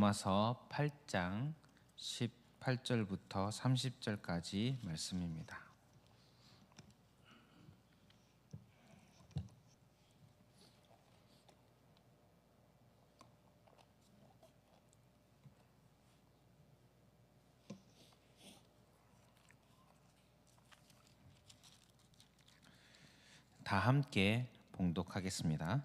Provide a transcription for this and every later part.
로마서 8장 18절부터 30절까지 말씀입니다. 다 함께 봉독하겠습니다.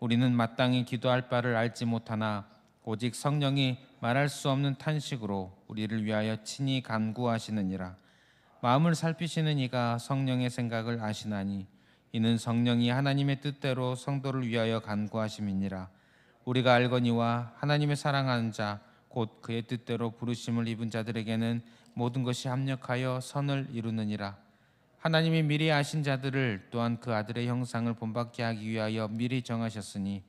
우리는 마땅히 기도할 바를 알지 못하나 오직 성령이 말할 수 없는 탄식으로 우리를 위하여 친히 간구하시느니라. 마음을 살피시는 이가 성령의 생각을 아시나니 이는 성령이 하나님의 뜻대로 성도를 위하여 간구하심이니라. 우리가 알거니와 하나님의 사랑하는 자 곧 그의 뜻대로 부르심을 입은 자들에게는 모든 것이 합력하여 선을 이루느니라 하나님이 미리 아신 자들을 또한 그 아들의 형상을 본받게 하기 위하여 미리 정하셨으니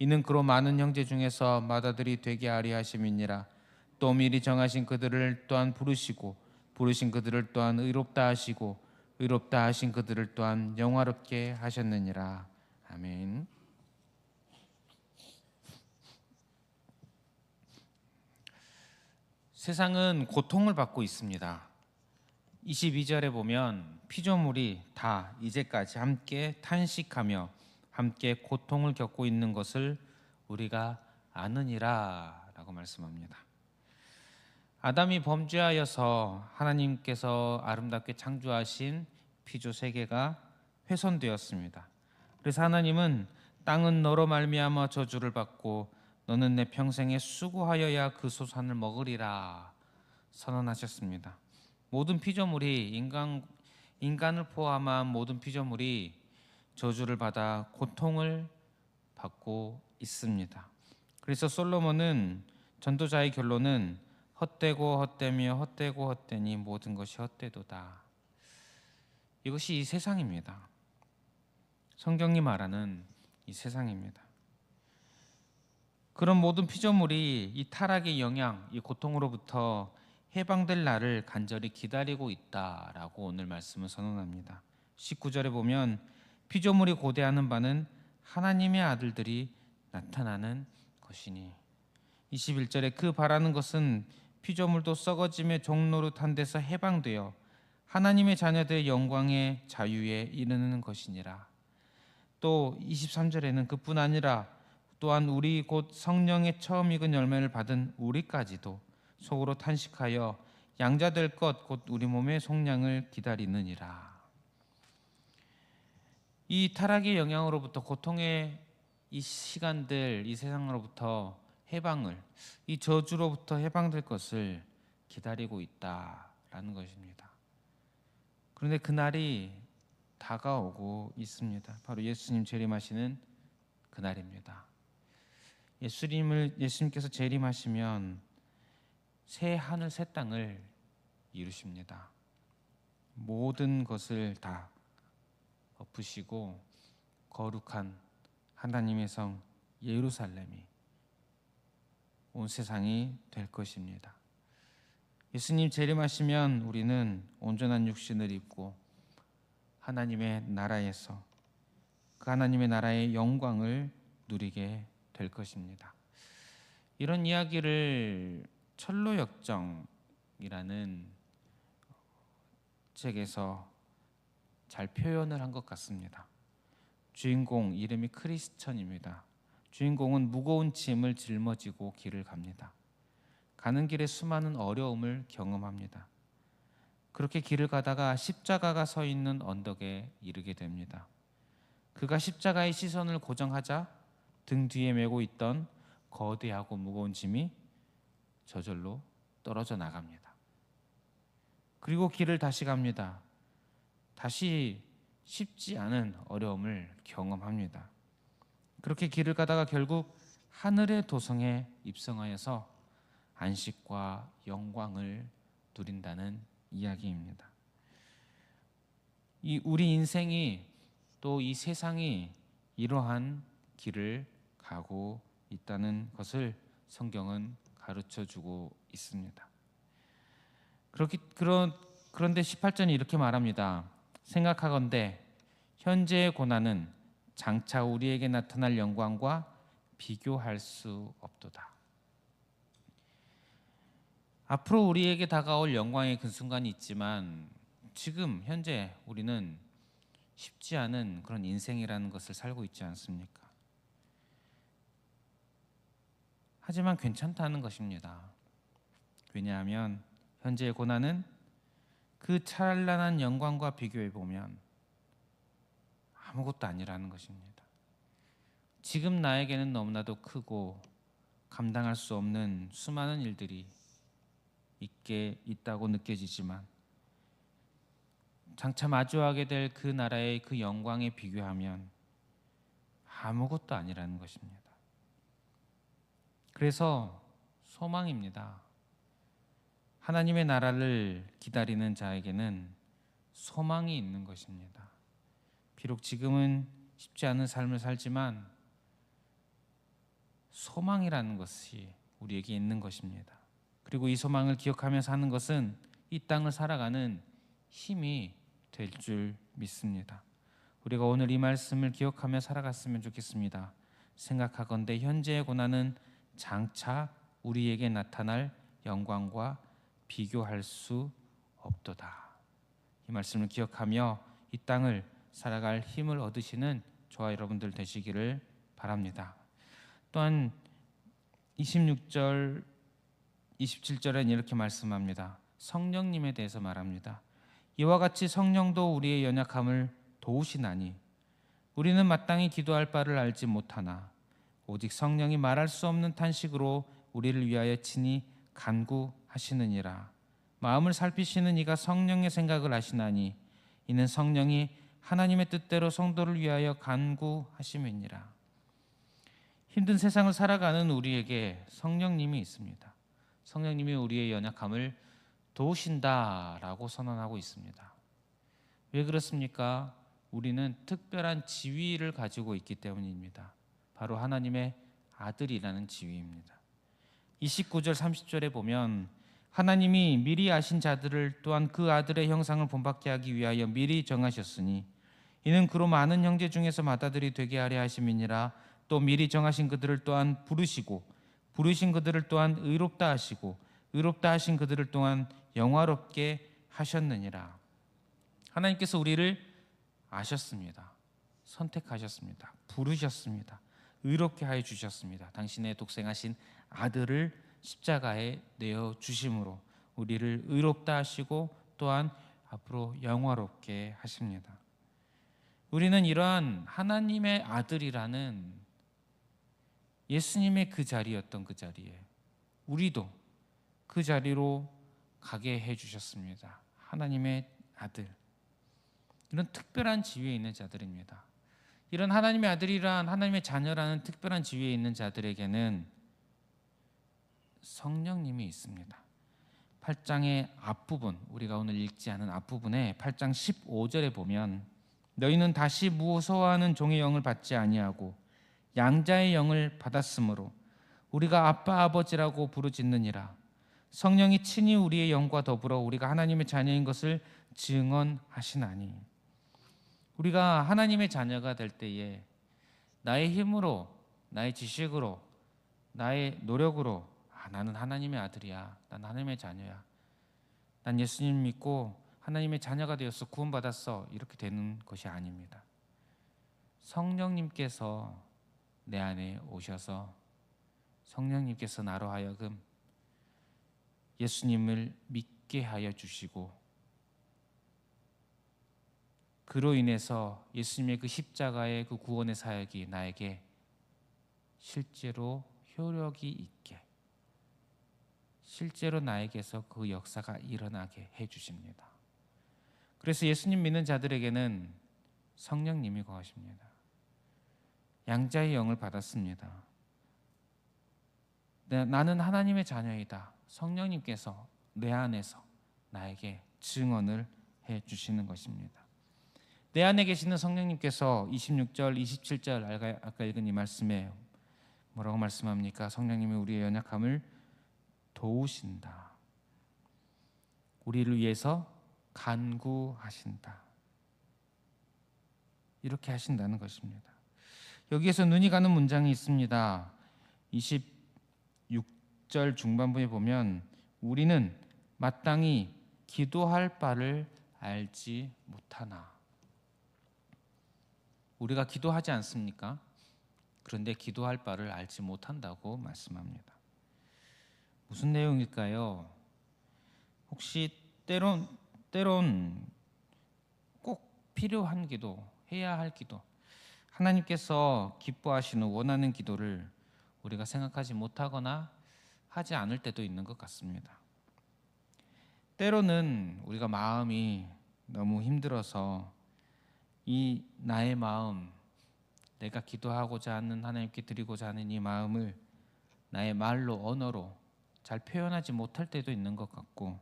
이는 그로 많은 형제 중에서 맏아들이 되게 하려 하심이니라 또 미리 정하신 그들을 또한 부르시고 부르신 그들을 또한 의롭다 하시고 의롭다 하신 그들을 또한 영화롭게 하셨느니라 아멘. 세상은 고통을 받고 있습니다. 22절에 보면 피조물이 다 이제까지 함께 탄식하며 함께 고통을 겪고 있는 것을 우리가 아느니라라고 말씀합니다. 아담이 범죄하여서 하나님께서 아름답게 창조하신 피조 세계가 훼손되었습니다. 그래서 하나님은 땅은 너로 말미암아 저주를 받고 너는 내 평생에 수고하여야 그 소산을 먹으리라 선언하셨습니다. 모든 피조물이 인간 인간을 포함한 모든 피조물이 저주를 받아 고통을 받고 있습니다. 그래서 솔로몬은 전도자의 결론은 헛되고 헛되며 헛되고 헛되니 모든 것이 헛되도다. 이것이 이 세상입니다. 성경이 말하는 이 세상입니다. 그런 모든 피조물이 이 타락의 영향, 이 고통으로부터 해방될 날을 간절히 기다리고 있다라고 오늘 말씀을 선언합니다. 19절에 보면 피조물이 고대하는 바는 하나님의 아들들이 나타나는 것이니 21절에 그 바라는 것은 피조물도 썩어짐의 종로릇한 데서 해방되어 하나님의 자녀들의 영광의 자유에 이르는 것이니라. 또 23절에는 그뿐 아니라 또한 우리 곧 성령의 처음 익은 열매를 받은 우리까지도 속으로 탄식하여 양자 될 것 곧 우리 몸의 속량을 기다리느니라. 이 타락의 영향으로부터 고통의 이 시간들 이 세상으로부터 해방을 이 저주로부터 해방될 것을 기다리고 있다라는 것입니다. 그런데 그날이 다가오고 있습니다. 바로 예수님 재림하시는 그날입니다. 예수님을 예수님께서 재림하시면 새 하늘 새 땅을 이루십니다. 모든 것을 다 엎으시고 거룩한 하나님의 성 예루살렘이 온 세상이 될 것입니다. 예수님 재림하시면 우리는 온전한 육신을 입고 하나님의 나라에서 그 하나님의 나라의 영광을 누리게 될 것입니다. 이런 이야기를 철로 역정이라는 책에서 잘 표현을 한 것 같습니다. 주인공 이름이 크리스천입니다. 주인공은 무거운 짐을 짊어지고 길을 갑니다. 가는 길에 수많은 어려움을 경험합니다. 그렇게 길을 가다가 십자가가 서 있는 언덕에 이르게 됩니다. 그가 십자가의 시선을 고정하자 등 뒤에 메고 있던 거대하고 무거운 짐이 저절로 떨어져 나갑니다. 그리고 길을 다시 갑니다. 다시 쉽지 않은 어려움을 경험합니다. 그렇게 길을 가다가 결국 하늘의 도성에 입성하여서 안식과 영광을 누린다는 이야기입니다. 이 우리 인생이 또 이 세상이 이러한 길을 가고 있다는 것을 성경은 가르쳐 주고 있습니다. 그렇기 그런 그런데 18절이 이렇게 말합니다. 생각하건대 현재의 고난은 장차 우리에게 나타날 영광과 비교할 수 없도다. 앞으로 우리에게 다가올 영광의 그 순간이 있지만 지금 현재 우리는 쉽지 않은 그런 인생이라는 것을 살고 있지 않습니까? 하지만 괜찮다는 것입니다. 왜냐하면 현재의 고난은 그 찬란한 영광과 비교해 보면 아무것도 아니라는 것입니다. 지금 나에게는 너무나도 크고 감당할 수 없는 수많은 일들이 있게 있다고 느껴지지만 장차 마주하게 될 그 나라의 그 영광에 비교하면 아무것도 아니라는 것입니다. 그래서 소망입니다. 하나님의 나라를 기다리는 자에게는 소망이 있는 것입니다. 비록 지금은 쉽지 않은 삶을 살지만 소망이라는 것이 우리에게 있는 것입니다. 그리고 이 소망을 기억하며 사는 것은 이 땅을 살아가는 힘이 될 줄 믿습니다. 우리가 오늘 이 말씀을 기억하며 살아갔으면 좋겠습니다. 생각하건대 현재의 고난은 장차 우리에게 나타날 영광과 비교할 수 없도다. 이 말씀을 기억하며 이 땅을 살아갈 힘을 얻으시는 저와 여러분들 되시기를 바랍니다. 또한 26절 27절엔 이렇게 말씀합니다. 성령님에 대해서 말합니다. 이와 같이 성령도 우리의 연약함을 도우시나니 우리는 마땅히 기도할 바를 알지 못하나 오직 성령이 말할 수 없는 탄식으로 우리를 위하여 친히 간구하시느니라. 마음을 살피시는 이가 성령의 생각을 아시나니 이는 성령이 하나님의 뜻대로 성도를 위하여 간구하심이니라. 힘든 세상을 살아가는 우리에게 성령님이 있습니다. 성령님이 우리의 연약함을 도우신다라고 선언하고 있습니다. 왜 그렇습니까? 우리는 특별한 지위를 가지고 있기 때문입니다. 바로 하나님의 아들이라는 지위입니다. 29절 30절에 보면 하나님이 미리 아신 자들을 또한 그 아들의 형상을 본받게 하기 위하여 미리 정하셨으니 이는 그로 많은 형제 중에서 맏아들이 되게 하려 하심이니라. 또 미리 정하신 그들을 또한 부르시고 부르신 그들을 또한 의롭다 하시고 의롭다 하신 그들을 또한 영화롭게 하셨느니라. 하나님께서 우리를 아셨습니다. 선택하셨습니다. 부르셨습니다 의롭게 하여 주셨습니다 당신의 독생하신 아들을 십자가에 내어 주심으로 우리를 의롭다 하시고 또한 앞으로 영화롭게 하십니다. 우리는 이러한 하나님의 아들이라는 예수님의 그 자리였던 그 자리에 우리도 그 자리로 가게 해 주셨습니다. 하나님의 아들. 이런 특별한 지위에 있는 자들입니다. 이런 하나님의 아들이란 하나님의 자녀라는 특별한 지위에 있는 자들에게는 성령님이 있습니다. 8장의 앞부분 우리가 오늘 읽지 않은 앞부분에 8장 15절에 보면 너희는 다시 무서워하는 종의 영을 받지 아니하고 양자의 영을 받았으므로 우리가 아빠 아버지라고 부르짖느니라 성령이 친히 우리의 영과 더불어 우리가 하나님의 자녀인 것을 증언하시나니 우리가 하나님의 자녀가 될 때에 나의 힘으로 나의 지식으로 나의 노력으로 아, 나는 하나님의 아들이야. 난 하나님의 자녀야. 난 예수님 믿고 하나님의 자녀가 되었어. 구원받았어. 이렇게 되는 것이 아닙니다. 성령님께서 내 안에 오셔서 성령님께서 나로 하여금 예수님을 믿게 하여 주시고 그로 인해서 예수님의 그 십자가의 그 구원의 사역이 나에게 실제로 효력이 있게 실제로 나에게서 그 역사가 일어나게 해 주십니다. 그래서 예수님 믿는 자들에게는 성령님이 거하십니다. 양자의 영을 받았습니다. 내- 나는 하나님의 자녀이다. 성령님께서 내 안에서 나에게 증언을 해 주시는 것입니다. 내 안에 계시는 성령님께서 26절, 27절 아까, 읽은 이 말씀에 뭐라고 말씀합니까? 성령님이 우리의 연약함을 도우신다. 우리를 위해서 간구하신다. 이렇게 하신다는 것입니다. 여기에서 눈이 가는 문장이 있습니다. 26절 중반부에 보면 우리는 마땅히 기도할 바를 알지 못하나. 우리가 기도하지 않습니까? 그런데 기도할 바를 알지 못한다고 말씀합니다. 무슨 내용일까요? 혹시 때론 때론 꼭 필요한 기도, 해야 할 기도, 하나님께서 기뻐하시는 원하는 기도를 우리가 생각하지 못하거나 하지 않을 때도 있는 것 같습니다. 때로는 우리가 마음이 너무 힘들어서 이 나의 마음, 내가 기도하고자 하는 하나님께 드리고자 하는 이 마음을 나의 말로 언어로 잘 표현하지 못할 때도 있는 것 같고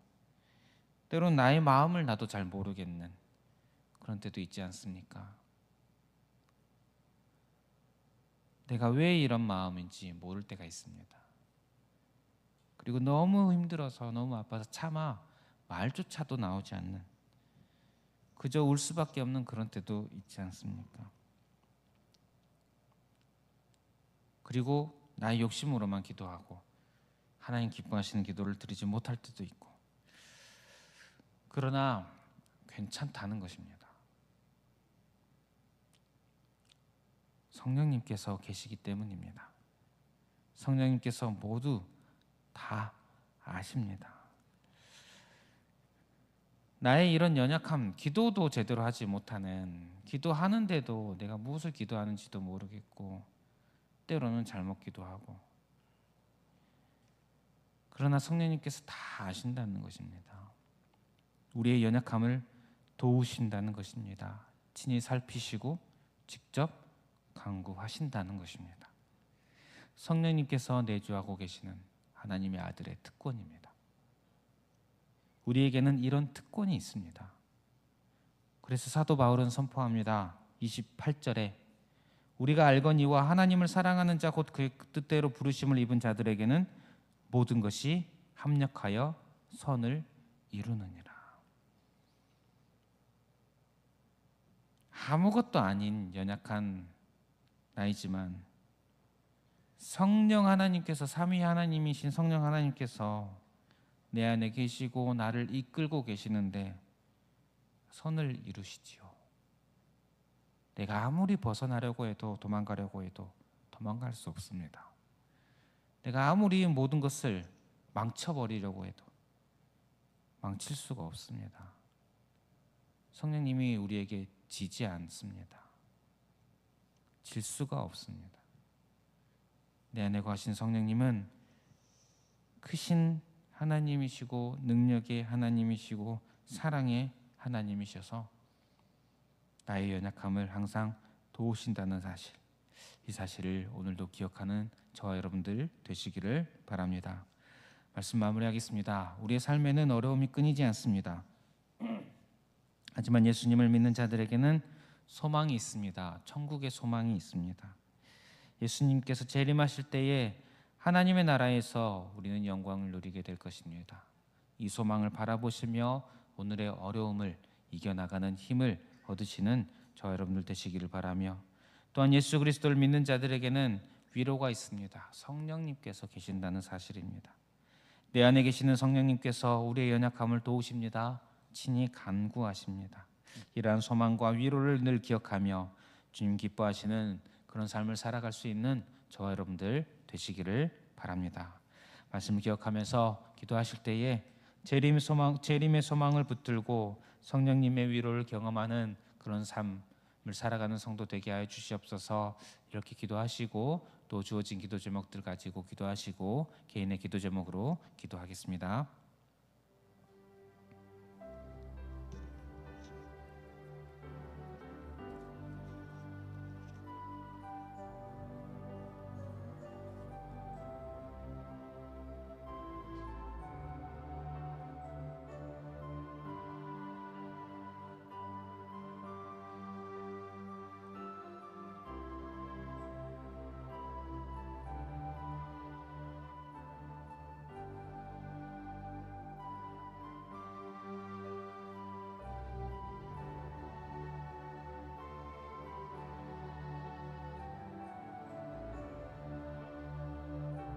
때론 나의 마음을 나도 잘 모르겠는 그런 때도 있지 않습니까? 내가 왜 이런 마음인지 모를 때가 있습니다. 그리고 너무 힘들어서 너무 아파서 차마 말조차도 나오지 않는 그저 울 수밖에 없는 그런 때도 있지 않습니까? 그리고 나의 욕심으로만 기도하고 하나님 기뻐하시는 기도를 드리지 못할 때도 있고 그러나 괜찮다는 것입니다. 성령님께서 계시기 때문입니다. 성령님께서 모두 다 아십니다. 나의 이런 연약함, 기도도 제대로 하지 못하는, 기도하는데도 내가 무엇을 기도하는지도 모르겠고, 때로는 잘못 기도하고, 그러나 성령님께서 다 아신다는 것입니다. 우리의 연약함을 도우신다는 것입니다. 친히 살피시고 직접 강구하신다는 것입니다. 성령님께서 내주하고 계시는 하나님의 아들의 특권입니다. 우리에게는 이런 특권이 있습니다. 그래서 사도 바울은 선포합니다. 28절에 우리가 알거니와 하나님을 사랑하는 자 곧 그의 뜻대로 부르심을 입은 자들에게는 모든 것이 합력하여 선을 이루느니라. 아무것도 아닌 연약한 나이지만 성령 하나님께서 삼위 하나님이신 성령 하나님께서 내 안에 계시고 나를 이끌고 계시는데 선을 이루시지요. 내가 아무리 벗어나려고 해도 도망가려고 해도 도망갈 수 없습니다. 내가 아무리 모든 것을 망쳐버리려고 해도 망칠 수가 없습니다. 성령님이 우리에게 지지 않습니다. 질 수가 없습니다. 내 안에 거하신 성령님은 크신 하나님이시고 능력의 하나님이시고 사랑의 하나님이셔서 나의 연약함을 항상 도우신다는 사실. 이 사실을 오늘도 기억하는 저와 여러분들 되시기를 바랍니다. 말씀 마무리하겠습니다. 우리의 삶에는 어려움이 끊이지 않습니다. 하지만 예수님을 믿는 자들에게는 소망이 있습니다. 천국의 소망이 있습니다. 예수님께서 재림하실 때에 하나님의 나라에서 우리는 영광을 누리게 될 것입니다. 이 소망을 바라보시며 오늘의 어려움을 이겨나가는 힘을 얻으시는 저 여러분들 되시기를 바라며 또한 예수 그리스도를 믿는 자들에게는 위로가 있습니다. 성령님께서 계신다는 사실입니다. 내 안에 계시는 성령님께서 우리의 연약함을 도우십니다. 친히 간구하십니다. 이러한 소망과 위로를 늘 기억하며 주님 기뻐하시는 그런 삶을 살아갈 수 있는 저와 여러분들 되시기를 바랍니다. 말씀 기억하면서 기도하실 때에 재림의 소망 재림의 소망을 붙들고 성령님의 위로를 경험하는 그런 삶을 살아가는 성도 되게 하여 주시옵소서. 이렇게 기도하시고 또 주어진 기도 제목들 가지고 기도하시고 개인의 기도 제목으로 기도하겠습니다.